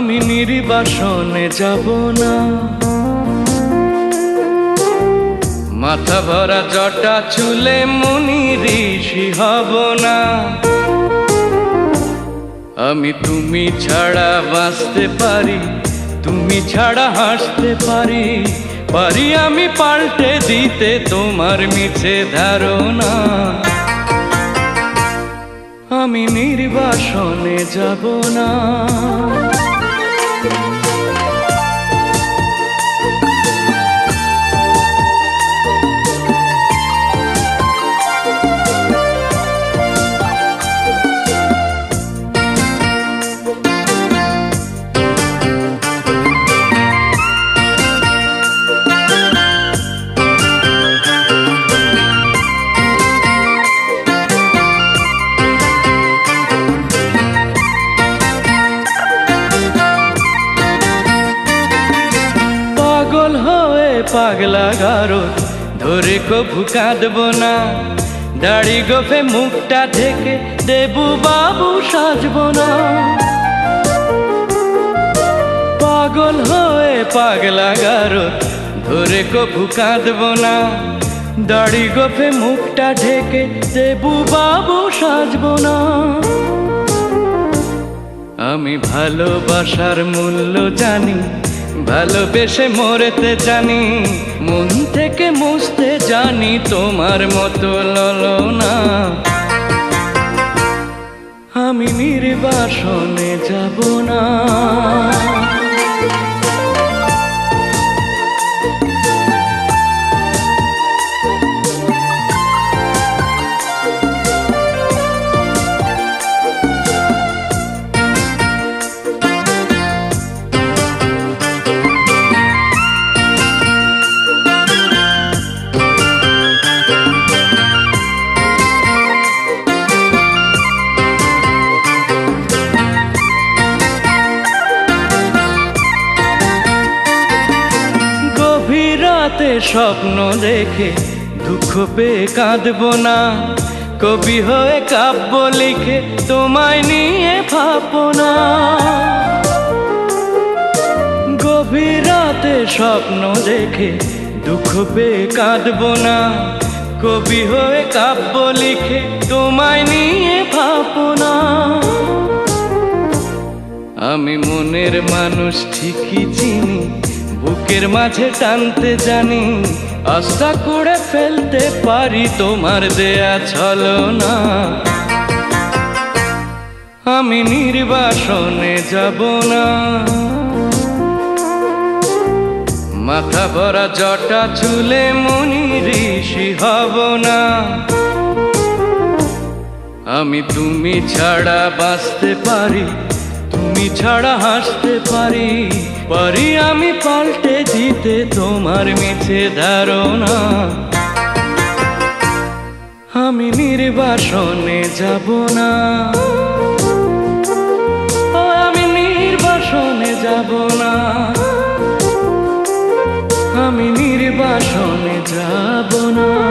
আমি নির্বাসনে যাব না। মাথা ভরা জটা চুলে মুনি ঋষি হব না। আমি তুমি ছাড়া বাঁচতে পারি, তুমি ছাড়া হাসতে পারি পারি আমি পাল্টে দিতে তোমার মিছে ধারণা। আমি নির্বাসনে যাব না। পাগল হয়ে পাগলা গারো ধরে কভু কাঁদব না। দাড়ি গোফে মুখটা ঢেকে দেবু বাবু সাজব না। পাগল হয়ে পাগলা গারো ধরে কভু কাঁদব না। দাড়ি গোফে মুখটা ঢেকে দেবু বাবু সাজব না। আমি ভালোবাসার মূল্য জানি ভালোবেসে মরেতে জানি মন থেকে মুছতে জানি তোমার মতো ললনা। আমি নির্বাসনে যাব না। স্বপ্ন দেখে দুঃখ পেয়ে কাঁদব না। কবি হয়ে কাব্য লিখে তোমায় নিয়ে ভাববো না। গভীর রাতে স্বপ্ন দেখে দুঃখ পেয়ে কাঁদব না। কবি হয়ে কাব্য লিখে তোমায় নিয়ে ভাববো না। আমি মনের মানুষ ঠিকই চিনি বুকের মাঝে টানতে জানি, আস্থা করে ফেলতে পারি তোমার দেয়া ছলো না আমি নির্বাসনে যাব না। মাথা ভরা জটা চুলে মনি ঋষি হব না। আমি তুমি ছাড়া বাঁচতে পারি তুমি ছাড়া হাসতে পারি পারি আমি পাল্টে দিতে তোমার মিছে ধারণা। আমি নির্বাসনে যাব না। আমি নির্বাসনে যাব না। আমি নির্বাসনে যাব না।